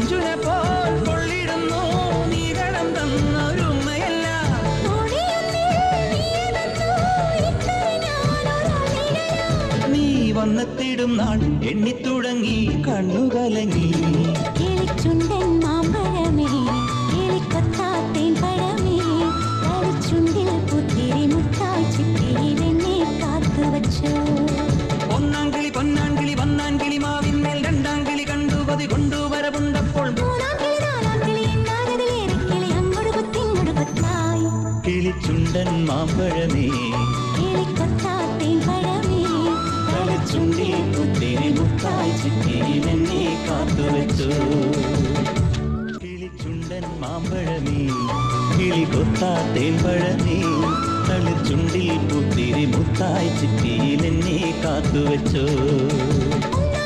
മഞ്ജുന പോൽ കൊള്ളിടുന്നു. നീതളം തന്നൊരു ഉമ്മയല്ല നീ വന്നെത്തിടും നാൾ എണ്ണിത്തുടങ്ങി കണ്ണുകലങ്ങി. ചുണ്ടൻ മാമ്പഴമേ കത്താത്തേൻ പഴമേ. ചുണ്ടിൽ പുത്തിരി മുട്ടായി ചിത്തിയിൽ എന്നെ കാത്തു വച്ചു. ഒന്നാം കിളി പൊന്നാം കിളി വന്നാം കിളി മാവിന്മേൽ രണ്ടാം കിളി കണ്ടു പതി കൊണ്ടു കിളിച്ചുണ്ടൻ മാമ്പഴമേ. കളിച്ചുണ്ടിൽ പുത്തിരി മുത്തായി ചിത്തിയിൽ എന്നെ കാത്തുവച്ചു. കിളിച്ചുണ്ടൻ മാമ്പഴമേ കിളി കൊത്താത്തേൻ പഴമേ. തളിച്ചുണ്ടിൽ പുത്തിരി മുത്തായി ചിത്തിയിൽ എന്നെ കാത്തുവച്ചു.